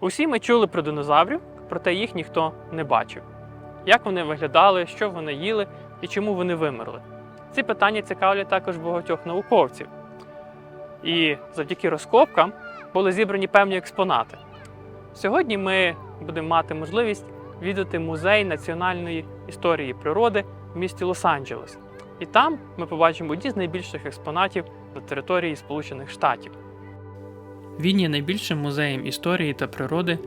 Усі ми чули про динозаврів, проте їх ніхто не бачив. Як вони виглядали, що вони їли і чому вони вимерли? Ці питання цікавлять також багатьох науковців. І завдяки розкопкам були зібрані певні експонати. Сьогодні ми будемо мати можливість відвідати музей національної історії природи в місті Лос-Анджелес. І там ми побачимо одні з найбільших експонатів на території Сполучених Штатів. Він є найбільшим музеєм історії та природи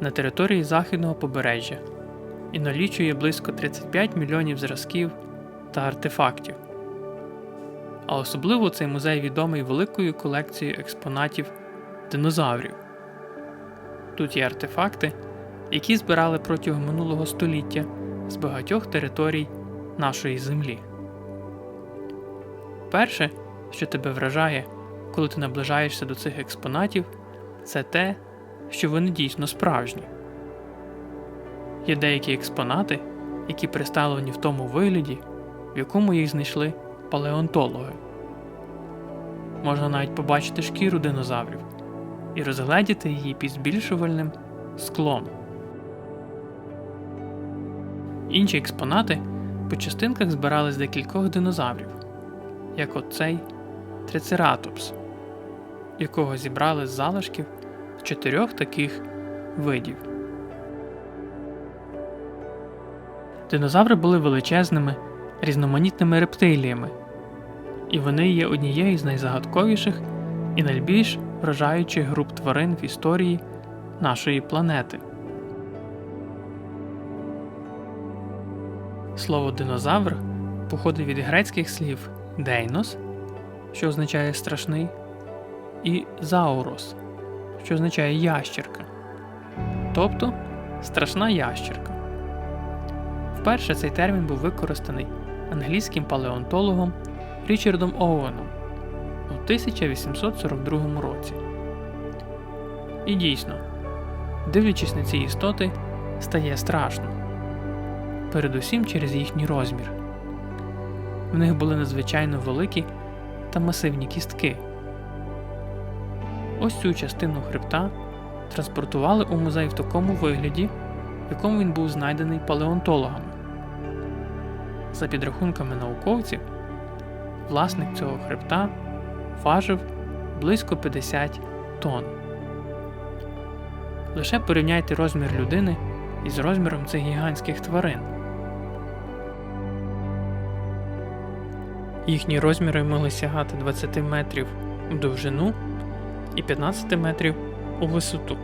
на території західного побережжя і налічує близько 35 мільйонів зразків та артефактів. А особливо цей музей відомий великою колекцією експонатів динозаврів. Тут є артефакти, які збирали протягом минулого століття з багатьох територій нашої землі. Перше, що тебе вражає, коли ти наближаєшся до цих експонатів, це те, що вони дійсно справжні. Є деякі експонати, які представлені в тому вигляді, в якому їх знайшли палеонтологи. Можна навіть побачити шкіру динозаврів і розгледіти її під збільшувальним склом. Інші експонати по частинках збирали з декількох динозаврів, як от цей трицератопс, якого зібрали з залишків чотирьох таких видів. Динозаври були величезними, різноманітними рептиліями, і вони є однією з найзагадковіших і найбільш вражаючих груп тварин в історії нашої планети. Слово динозавр походить від грецьких слів дейнос, що означає страшний, і заурос, що означає ящерка, тобто страшна ящерка. Вперше цей термін був використаний англійським палеонтологом Річардом Оуеном у 1842 році. І дійсно, дивлячись на ці істоти, стає страшно, передусім через їхній розмір. В них були надзвичайно великі та масивні кістки. Ось цю частину хребта транспортували у музей в такому вигляді, в якому він був знайдений палеонтологами. За підрахунками науковців, власник цього хребта важив близько 50 тонн. Лише порівняйте розмір людини із розміром цих гігантських тварин. Їхні розміри могли сягати 20 метрів у довжину і 15 метрів у висоту.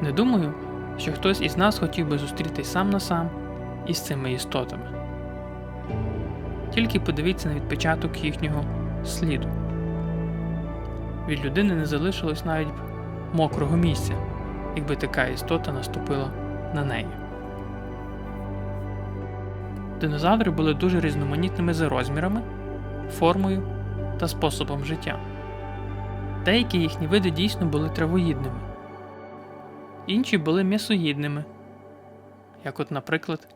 Не думаю, що хтось із нас хотів би зустрітись сам на сам із цими істотами. Тільки подивіться на відпечаток їхнього сліду. Від людини не залишилось навіть мокрого місця, якби така істота наступила на неї. Динозаври були дуже різноманітними за розмірами, формою та способом життя. Деякі їхні види дійсно були травоїдними, інші були м'ясоїдними, як от, наприклад,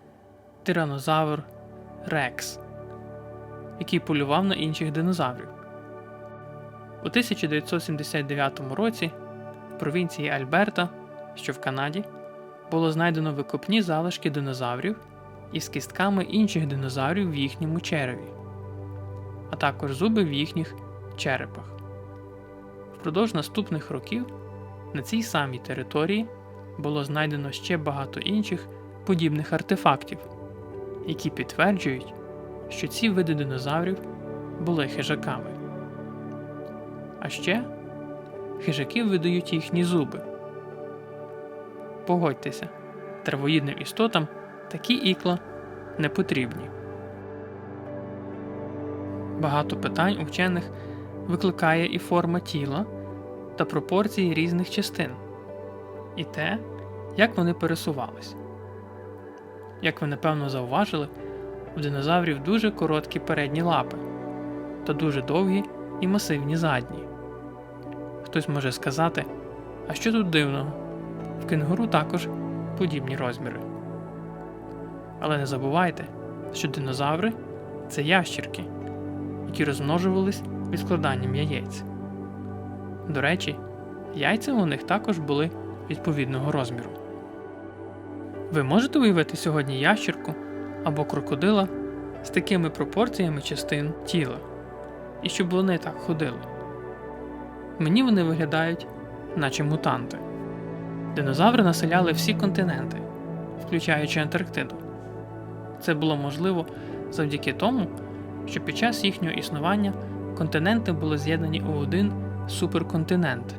тиранозавр Рекс, який полював на інших динозаврів. У 1979 році в провінції Альберта, що в Канаді, було знайдено викопні залишки динозаврів із кістками інших динозаврів в їхньому череві, а також зуби в їхніх черепах. Впродовж наступних років на цій самій території було знайдено ще багато інших подібних артефактів, які підтверджують, що ці види динозаврів були хижаками. А ще хижаки видають їхні зуби. Погодьтеся, травоїдним істотам такі ікла не потрібні. Багато питань у вчених викликає і форма тіла та пропорції різних частин, і те, як вони пересувались. Як ви напевно зауважили, у динозаврів дуже короткі передні лапи та дуже довгі і масивні задні. Хтось може сказати, а що тут дивного? В кенгуру також подібні розміри. Але не забувайте, що динозаври це ящірки, які розмножувались відкладанням яєць. До речі, яйця у них також були відповідного розміру. Ви можете уявити сьогодні ящерку або крокодила з такими пропорціями частин тіла, і щоб вони так ходили. Мені вони виглядають, наче мутанти. Динозаври населяли всі континенти, включаючи Антарктиду. Це було можливо завдяки тому, що під час їхнього існування континенти були з'єднані у один суперконтинент,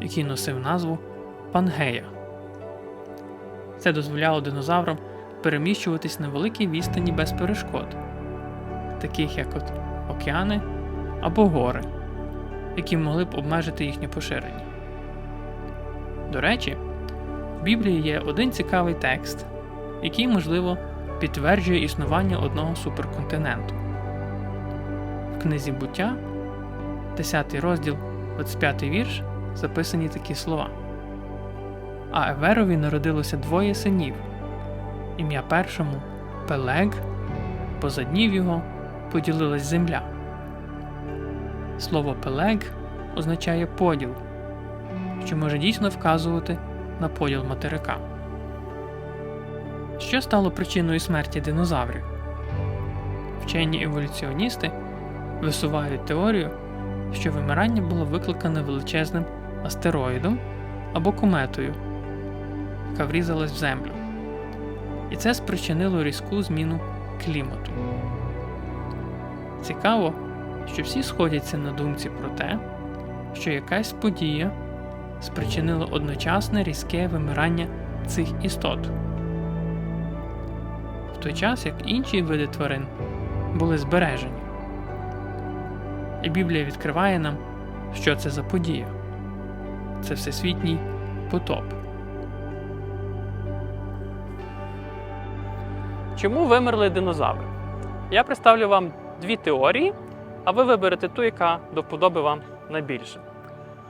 який носив назву Пангея. Це дозволяло динозаврам переміщуватись на великій відстані без перешкод, таких як от океани або гори, які могли б обмежити їхнє поширення. До речі, в Біблії є один цікавий текст, який, можливо, підтверджує існування одного суперконтиненту. Книзі буття, 10 розділ, 25 вірш, записані такі слова. А Еверові народилося двоє синів. Ім'я першому Пелег, поза днів його поділилась земля. Слово Пелег означає поділ, що може дійсно вказувати на поділ материка. Що стало причиною смерті динозаврів? Вчені еволюціоністи висувають теорію, що вимирання було викликане величезним астероїдом або кометою, яка врізалась в землю. І це спричинило різку зміну клімату. Цікаво, що всі сходяться на думці про те, що якась подія спричинила одночасне різке вимирання цих істот, в той час як інші види тварин були збережені. І Біблія відкриває нам, що це за подія. Це всесвітній потоп. Чому вимерли динозаври? Я представлю вам дві теорії, а ви виберете ту, яка до вподоби вам найбільше.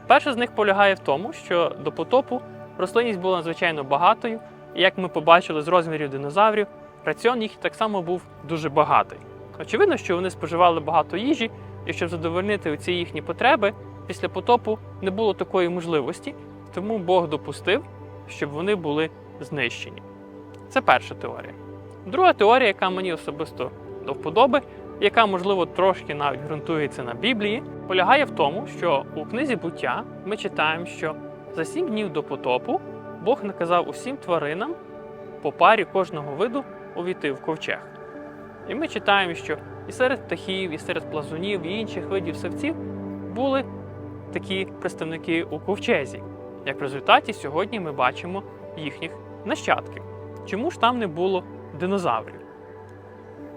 Перша з них полягає в тому, що до потопу рослинність була надзвичайно багатою, і як ми побачили з розмірів динозаврів, раціон їх так само був дуже багатий. Очевидно, що вони споживали багато їжі, і щоб задовольнити ці їхні потреби, після потопу не було такої можливості, тому Бог допустив, щоб вони були знищені. Це перша теорія. Друга теорія, яка мені особисто до вподоби, яка, можливо, трошки навіть ґрунтується на Біблії, полягає в тому, що у книзі буття ми читаємо, що за сім днів до потопу Бог наказав усім тваринам по парі кожного виду увійти в ковчег. І ми читаємо, що і серед птахів, і серед плазунів, і інших видів савців були такі представники у ковчезі. Як в результаті, сьогодні ми бачимо їхніх нащадків. Чому ж там не було динозаврів?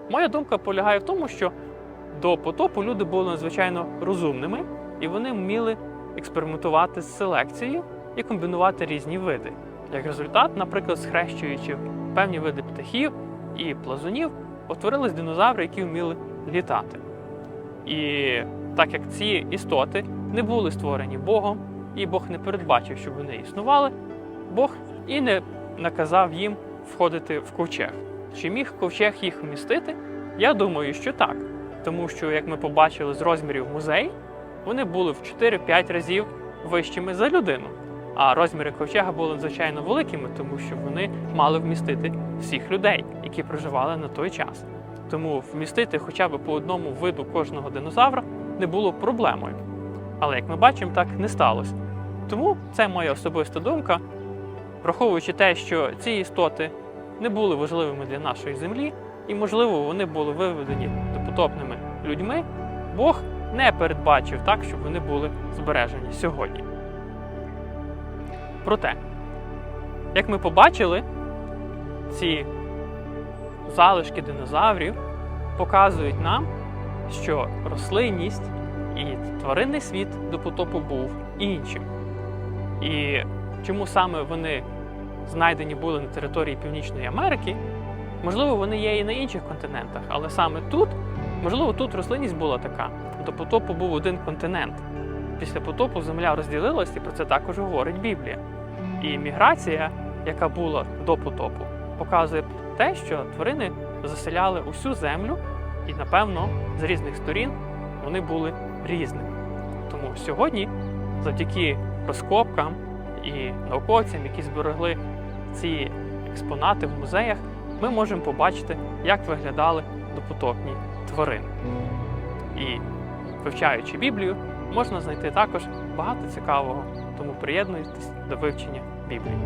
Моя думка полягає в тому, що до потопу люди були надзвичайно розумними і вони вміли експериментувати з селекцією і комбінувати різні види. Як результат, наприклад, схрещуючи певні види птахів і плазунів, утворились динозаври, які вміли літати. І так як ці істоти не були створені Богом, і Бог не передбачив, щоб вони існували, Бог і не наказав їм входити в ковчег. Чи міг ковчег їх вмістити? Я думаю, що так. Тому що, як ми побачили з розмірів музей, вони були в 4-5 разів вищими за людину. А розміри ковчега були надзвичайно великими, тому що вони мали вмістити всіх людей, які проживали на той час. Тому вмістити хоча б по одному виду кожного динозавра не було проблемою. Але як ми бачимо, так не сталося. Тому це моя особиста думка, враховуючи те, що ці істоти не були важливими для нашої землі, і, можливо, вони були виведені допотопними людьми, Бог не передбачив так, щоб вони були збережені сьогодні. Проте, як ми побачили, ці залишки динозаврів показують нам, що рослинність і тваринний світ до потопу був іншим. І чому саме вони знайдені були на території Північної Америки, можливо, вони є і на інших континентах, але саме тут, можливо, тут рослинність була така. До потопу був один континент. Після потопу земля розділилась, і про це також говорить Біблія. І міграція, яка була до потопу, показує те, що тварини заселяли усю землю, і, напевно, з різних сторін вони були різними. Тому сьогодні завдяки розкопкам і науковцям, які зберегли ці експонати в музеях, ми можемо побачити, як виглядали допотопні тварини. І вивчаючи Біблію, можна знайти також багато цікавого, тому приєднуйтесь до вивчення Біблії.